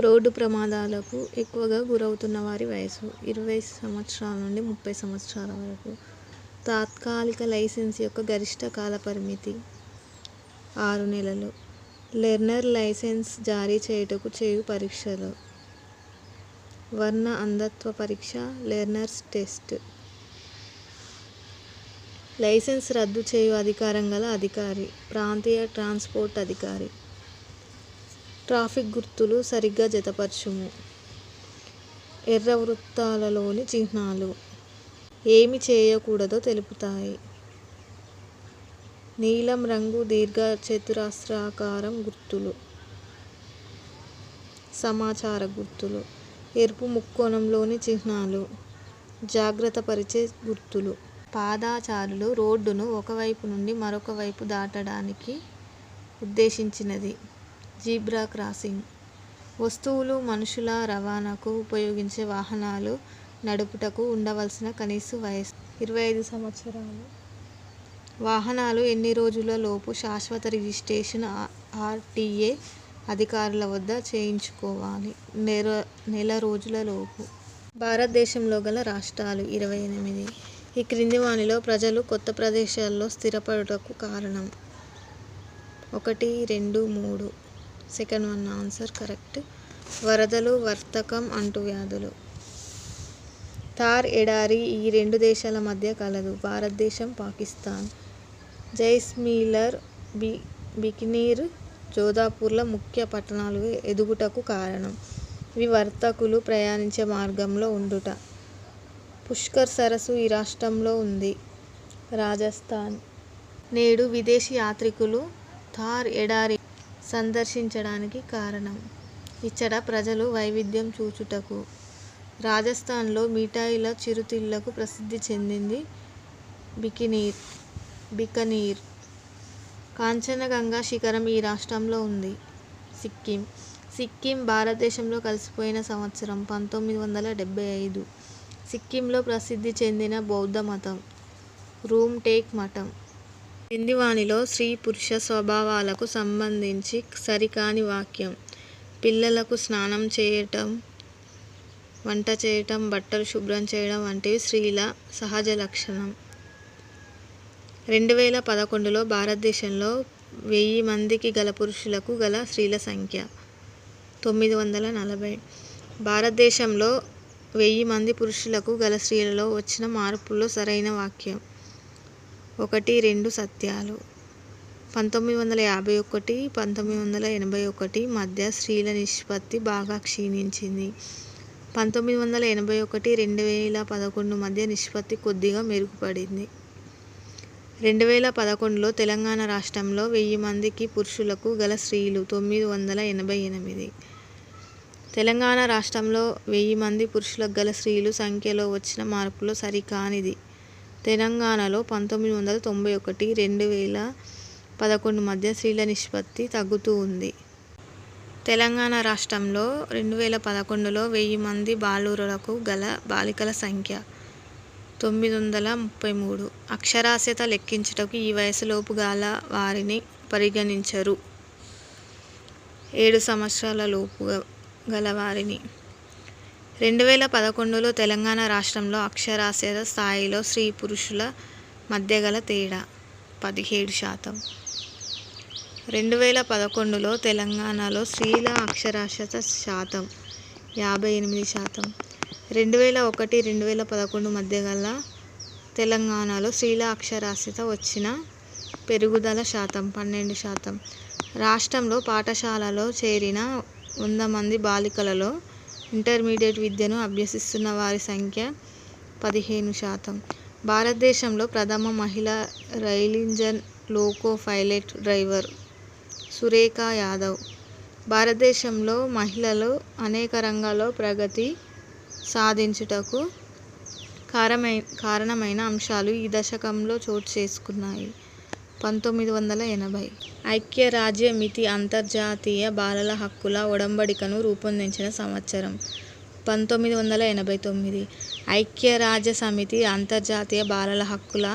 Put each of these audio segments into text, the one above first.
Road ప్రమాదాలకు ఎక్కువగా గురవుతున్న వారి వయస్సు ఇరవై సంవత్సరాల నుండి ముప్పై సంవత్సరాల వరకు. తాత్కాలిక లైసెన్స్ యొక్క గరిష్ట కాల పరిమితి ఆరు నెలలు. లెర్నర్ లైసెన్స్ జారీ చేయుటకు చేయు పరీక్షలు. వర్ణ అంధత్వ పరీక్ష లెర్నర్స్ టెస్ట్. లైసెన్స్ రద్దు చేయు అధికారం గల అధికారి ప్రాంతీయ ట్రాన్స్పోర్ట్ అధికారి. ట్రాఫిక్ గుర్తులు సరిగ్గా జతపరచుము. ఎర్ర వృత్తాలలోని చిహ్నాలు ఏమి చేయకూడదో తెలుపుతాయి. నీలం రంగు దీర్ఘ చతురస్రాకారం గుర్తులు. సమాచార గుర్తులు. ఎరుపు ముక్కోణంలోని చిహ్నాలు. జాగ్రత్త పరిచే గుర్తులు. పాదాచారులు రోడ్డును ఒకవైపు నుండి మరొక వైపు దాటడానికి ఉద్దేశించినది. Zebra crossing. వస్తువులు మనుషుల రవాణాకు ఉపయోగించే వాహనాలు నడుపుటకు ఉండవలసిన కనీస వయస్సు ఇరవై ఐదు సంవత్సరాలు. వాహనాలు ఎన్ని రోజుల లోపు శాశ్వత రిజిస్ట్రేషన్ ఆర్టీఏ అధికారుల వద్ద చేయించుకోవాలి? నెల నెల రోజుల లోపు. భారతదేశంలో గల రాష్ట్రాలు ఇరవై ఎనిమిది. ఈ క్రింది వానిలో ప్రజలు కొత్త ప్రదేశాల్లో స్థిరపడుటకు కారణం. ఒకటి రెండు మూడు. సెకండ్ వన్ ఆన్సర్ కరెక్ట్ వరదలు వర్తకం అంటువ్యాధులు థార్ ఎడారి ఈ రెండు దేశాల మధ్య కలదు. భారతదేశం పాకిస్తాన్. జైస్మీలర్ బి బికినీర్ జోధాపూర్ల ముఖ్య పట్టణాలు ఎదుగుటకు కారణం. ఇవి వర్తకులు ప్రయాణించే మార్గంలో ఉండుట. పుష్కర్ సరస్సు ఈ రాష్ట్రంలో ఉంది. రాజస్థాన్. నేడు విదేశీ యాత్రికులు థార్ ఎడారి సందర్శించడానికి కారణం. ఇక్కడ ప్రజలు వైవిధ్యం చూచుటకు. రాజస్థాన్లో మిఠాయిల చిరుతిళ్ళకు ప్రసిద్ధి చెందింది బికినీర్ బికనీర్. కాంచనగంగా శిఖరం ఈ రాష్ట్రంలో ఉంది. సిక్కిం. సిక్కిం భారతదేశంలో కలిసిపోయిన సంవత్సరం పంతొమ్మిది వందల డెబ్బై ఐదు. సిక్కింలో ప్రసిద్ధి చెందిన బౌద్ధ మతం రూమ్ టేక్ మఠం. కింది వానిలో స్త్రీ పురుష స్వభావాలకు సంబంధించి సరికాని వాక్యం. పిల్లలకు స్నానం చేయటం వంట చేయటం బట్టలు శుభ్రం చేయడం వంటివి స్త్రీల సహజ లక్షణం. రెండు వేల పదకొండులో భారతదేశంలో వెయ్యి మందికి గల పురుషులకు గల స్త్రీల సంఖ్య తొమ్మిది వందల నలభై. భారతదేశంలో వెయ్యి మంది పురుషులకు గల స్త్రీలలో వచ్చిన మార్పుల్లో సరైన వాక్యం. ఒకటి రెండు సత్యాలు. పంతొమ్మిది వందల యాభై ఒకటి పంతొమ్మిది వందల ఎనభై ఒకటి మధ్య స్త్రీల నిష్పత్తి బాగా క్షీణించింది. పంతొమ్మిది వందల ఎనభై ఒకటి రెండు వేల పదకొండు మధ్య నిష్పత్తి కొద్దిగా మెరుగుపడింది. రెండు వేల పదకొండులో తెలంగాణ రాష్ట్రంలో వెయ్యి మందికి పురుషులకు గల స్త్రీలు తొమ్మిది వందల ఎనభై ఎనిమిది. తెలంగాణ రాష్ట్రంలో వెయ్యి మంది పురుషులకు గల స్త్రీలు సంఖ్యలో వచ్చిన మార్పులో సరికానిది. తెలంగాణలో పంతొమ్మిది వందల తొంభై ఒకటి రెండు వేల పదకొండు మధ్య స్త్రీల నిష్పత్తి తగ్గుతూ ఉంది. తెలంగాణ రాష్ట్రంలో రెండు వేల పదకొండులో వెయ్యి మంది బాలురులకు గల బాలికల సంఖ్య తొమ్మిది వందల ముప్పై మూడు. అక్షరాస్యత లెక్కించుటకు ఈ వయసులోపు గల వారిని పరిగణించరు. ఏడు సంవత్సరాల లోపు గల వారిని రెండు వేల పదకొండులో తెలంగాణ రాష్ట్రంలో అక్షరాస్యత స్థాయిలో స్త్రీ పురుషుల మధ్య గల తేడా పదిహేడు శాతం. రెండు వేల పదకొండులో తెలంగాణలో స్త్రీల అక్షరాస్యత శాతం యాభై ఎనిమిది శాతం. రెండు వేల ఒకటి రెండు వేల పదకొండు మధ్య గల తెలంగాణలో స్త్రీల అక్షరాస్యత వచ్చిన పెరుగుదల శాతం పన్నెండు శాతం. రాష్ట్రంలో పాఠశాలలో చేరిన వంద మంది బాలికలలో ఇంటర్మీడియట్ విద్యను అభ్యసిస్తున్న వారి సంఖ్య పదిహేను శాతం. భారతదేశంలో ప్రథమ మహిళ rail engine loco pilot driver Surekha Yadav. భారతదేశంలో మహిళలు అనేక రంగాల్లో ప్రగతి సాధించుటకు కారమై కారణమైన అంశాలు ఈ దశకంలో చోటు చేసుకున్నాయి. పంతొమ్మిది వందల ఎనభై ఐక్యరాజ్యమితి అంతర్జాతీయ బాలల హక్కుల ఒడంబడికను రూపొందించిన సంవత్సరం పంతొమ్మిది వందల ఎనభై తొమ్మిది ఐక్యరాజ్య సమితి అంతర్జాతీయ బాలల హక్కుల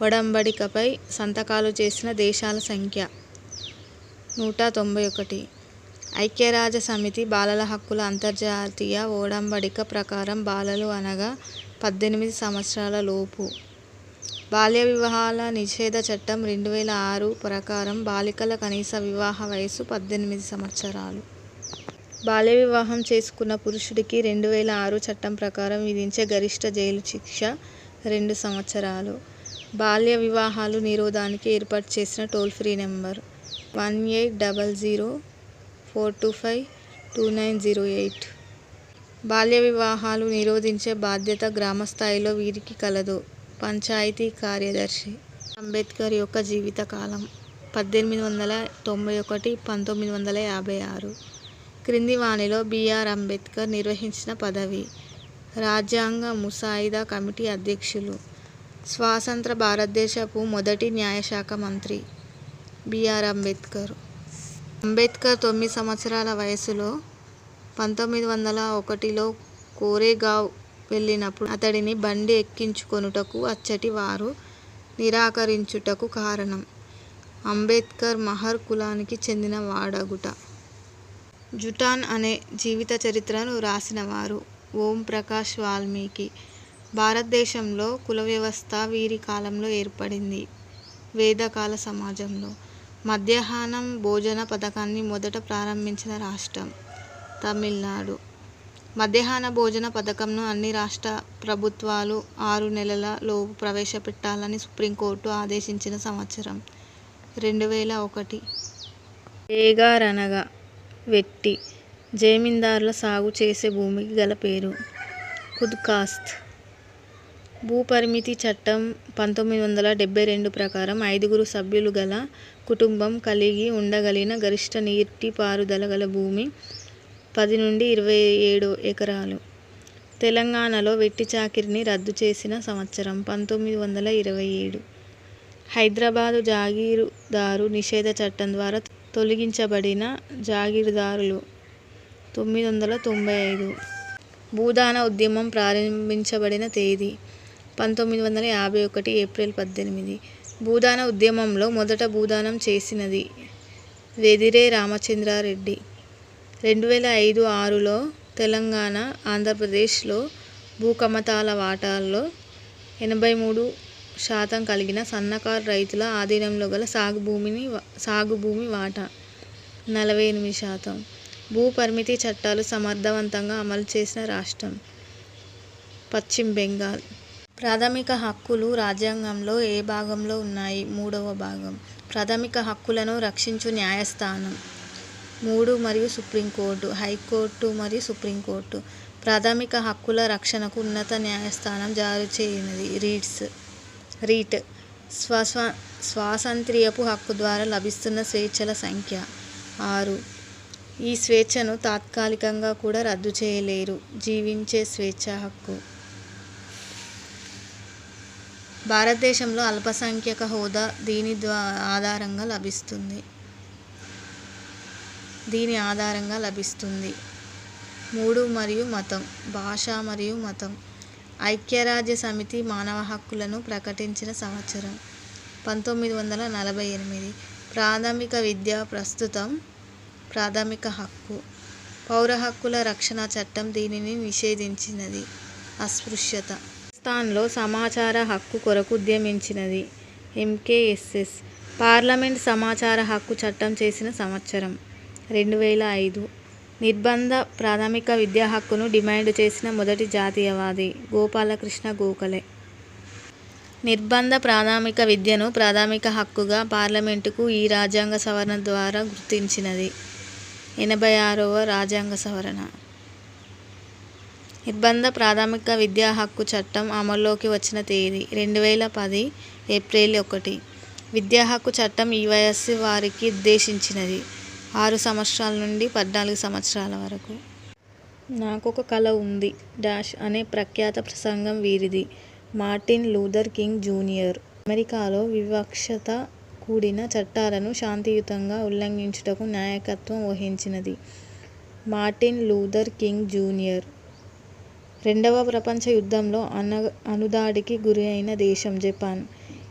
ఒడంబడికపై సంతకాలు చేసిన దేశాల సంఖ్య నూట తొంభై ఒకటి ఐక్యరాజ్య సమితి బాలల హక్కుల అంతర్జాతీయ ఒడంబడిక ప్రకారం బాలలు అనగా పద్దెనిమిది సంవత్సరాల లోపు. బాల్య వివాహాల నిషేధ చట్టం రెండు వేల ఆరు ప్రకారం బాలికల కనీస వివాహ వయసు పద్దెనిమిది సంవత్సరాలు. బాల్య వివాహం చేసుకున్న పురుషుడికి రెండు వేల ఆరు చట్టం ప్రకారం విధించే గరిష్ట జైలు శిక్ష రెండు సంవత్సరాలు. బాల్య వివాహాలు నిరోధానికి ఏర్పాటు చేసిన toll free number one eight double zero four two five two nine zero eight. బాల్య వివాహాలు నిరోధించే బాధ్యత గ్రామ స్థాయిలో వీరికి కలదు. పంచాయతీ కార్యదర్శి. అంబేద్కర్ యొక్క జీవిత కాలం పద్దెనిమిది వందల తొంభై ఒకటి పంతొమ్మిది వందల యాభై ఆరు. క్రింది వాణిలో బిఆర్ అంబేద్కర్ నిర్వహించిన పదవి రాజ్యాంగ ముసాయిదా కమిటీ అధ్యక్షులు, స్వాతంత్ర భారతదేశపు మొదటి న్యాయశాఖ మంత్రి బిఆర్ అంబేద్కర్ అంబేద్కర్ తొమ్మిది సంవత్సరాల వయసులో పంతొమ్మిది వందల ఒకటిలో కోరేగావ్ వెళ్ళినప్పుడు అతడిని బండి ఎక్కించుకొనుటకు అచ్చటి వారు నిరాకరించుటకు కారణం అంబేద్కర్ మహర్ కులానికి చెందిన వాడగుట. జుటాన్ అనే జీవిత చరిత్రను వ్రాసినవారు ఓం ప్రకాష్ వాల్మీకి. భారతదేశంలో కుల వ్యవస్థ వీరి కాలంలో ఏర్పడింది. వేదకాల సమాజంలో మధ్యాహ్నం భోజన పథకాన్ని మొదట ప్రారంభించిన రాష్ట్రం తమిళనాడు. మధ్యాహ్న భోజన పథకంను అన్ని రాష్ట్ర ప్రభుత్వాలు ఆరు నెలల లోపు ప్రవేశపెట్టాలని సుప్రీంకోర్టు ఆదేశించిన సంవత్సరం రెండు వేల ఒకటి. ఏగారనగా వెట్టి. జమీందారుల సాగు చేసే భూమికి గల పేరు. ఖుద్కాస్త్ భూపరిమితి భూ పరిమితి చట్టం పంతొమ్మిది వందల డెబ్బై రెండు ప్రకారం ఐదుగురు సభ్యులు గల కుటుంబం కలిగి ఉండగలిగిన గరిష్ట నీటి పారుదల గల భూమి పది నుండి ఇరవై ఏడు ఎకరాలు. తెలంగాణలో వెట్టి చాకిరిని రద్దు చేసిన సంవత్సరం పంతొమ్మిది వందల ఇరవై ఏడు. హైదరాబాదు జాగీరుదారు నిషేధ చట్టం ద్వారా తొలగించబడిన జాగీరుదారులు తొమ్మిది వందల తొంభై ఐదు. భూదాన ఉద్యమం ప్రారంభించబడిన తేదీ పంతొమ్మిది వందల యాభై ఒకటి ఏప్రిల్ పద్దెనిమిది. భూదాన ఉద్యమంలో మొదట భూదానం చేసినది వెదిరే రామచంద్రారెడ్డి. రెండు వేల ఐదు ఆరులో తెలంగాణ, ఆంధ్రప్రదేశ్లో భూకమతాల వాటాల్లో ఎనభై మూడు శాతం కలిగిన సన్నకారు రైతుల ఆధీనంలో గల సాగు భూమి వాటా నలభై ఎనిమిది శాతం. భూ పరిమితి చట్టాలు సమర్థవంతంగా అమలు చేసిన రాష్ట్రం పశ్చిమ బెంగాల్. ప్రాథమిక హక్కులు రాజ్యాంగంలో ఏ భాగంలో ఉన్నాయి? మూడవ భాగం. ప్రాథమిక హక్కులను రక్షించు న్యాయస్థానం మూడు మరియు సుప్రీంకోర్టు. హైకోర్టు మరియు సుప్రీంకోర్టు. ప్రాథమిక హక్కుల రక్షణకు ఉన్నత న్యాయస్థానం జారీ చేయనిది రీట్స్ రీట్ స్వస్వా స్వాతంత్ర్యపు హక్కు ద్వారా లభిస్తున్న స్వేచ్ఛల సంఖ్య ఆరు. ఈ స్వేచ్ఛను తాత్కాలికంగా కూడా రద్దు చేయలేరు. జీవించే స్వేచ్ఛ హక్కు. భారతదేశంలో అల్పసంఖ్యాక హోదా దీని ఆధారంగా లభిస్తుంది. దీని ఆధారంగా లభిస్తుంది మూడు మరియు మతం. భాష మరియు మతం. ఐక్యరాజ్య సమితి మానవ హక్కులను ప్రకటించిన సంవత్సరం పంతొమ్మిది వందల నలభై ఎనిమిది. ప్రాథమిక విద్య ప్రస్తుతం ప్రాథమిక హక్కు. పౌర హక్కుల రక్షణ చట్టం దీనిని నిషేధించినది. అస్పృశ్యత. స్థాన్లో సమాచార హక్కు కొరకు ఉద్యమించినది ఎంకేఎస్ఎస్ పార్లమెంట్ సమాచార హక్కు చట్టం చేసిన సంవత్సరం రెండు వేల ఐదు. నిర్బంధ ప్రాథమిక విద్యా హక్కును డిమాండ్ చేసిన మొదటి జాతీయవాది గోపాలకృష్ణ గోఖలే. నిర్బంధ ప్రాథమిక విద్యను ప్రాథమిక హక్కుగా పార్లమెంటుకు ఈ రాజ్యాంగ సవరణ ద్వారా గుర్తించినది. ఎనభై ఆరవ రాజ్యాంగ సవరణ. నిర్బంధ ప్రాథమిక విద్యా హక్కు చట్టం అమల్లోకి వచ్చిన తేదీ రెండు వేల పది ఏప్రిల్ ఒకటి. విద్యా హక్కు చట్టం ఈ వయస్సు వారికి ఉద్దేశించినది ఆరు సంవత్సరాల నుండి పద్నాలుగు సంవత్సరాల వరకు. నాకు ఒక కళ ఉంది డాష్ అనే ప్రఖ్యాత ప్రసంగం వీరిది. Martin Luther King Junior. అమెరికాలో వివక్షత కూడిన చట్టాలను శాంతియుతంగా ఉల్లంఘించుటకు నాయకత్వం వహించినది మార్టిన్ లూథర్ కింగ్ జూనియర్. రెండవ ప్రపంచ యుద్ధంలో అణుదాడికి గురైన దేశం జపాన్.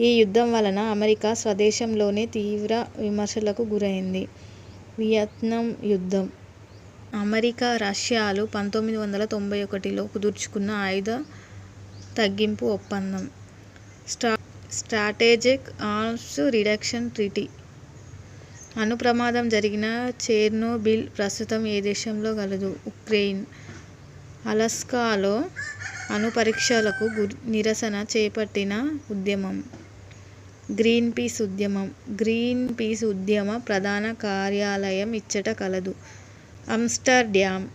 ఈ యుద్ధం వలన అమెరికా స్వదేశంలోనే తీవ్ర విమర్శలకు గురైంది. వియత్నాం యుద్ధం అమెరికా రష్యాలు పంతొమ్మిది వందల తొంభై ఒకటిలో కుదుర్చుకున్న ఆయుధ తగ్గింపు ఒప్పందం. స్టా స్ట్రాటేజిక్ ఆర్మ్స్ రిడక్షన్ ట్రీటీ. అణు ప్రమాదం జరిగిన చెర్నోబిల్ ప్రస్తుతం ఏ దేశంలో కలదు? ఉక్రెయిన్. అలాస్కాలో అణు పరీక్షలకు నిరసన చేపట్టిన ఉద్యమం? గ్రీన్ పీస్ ఉద్యమం. గ్రీన్ పీస్ ఉద్యమ ప్రధాన కార్యాలయం ఇచ్చట కలదు. ఆమ్స్టర్డామ్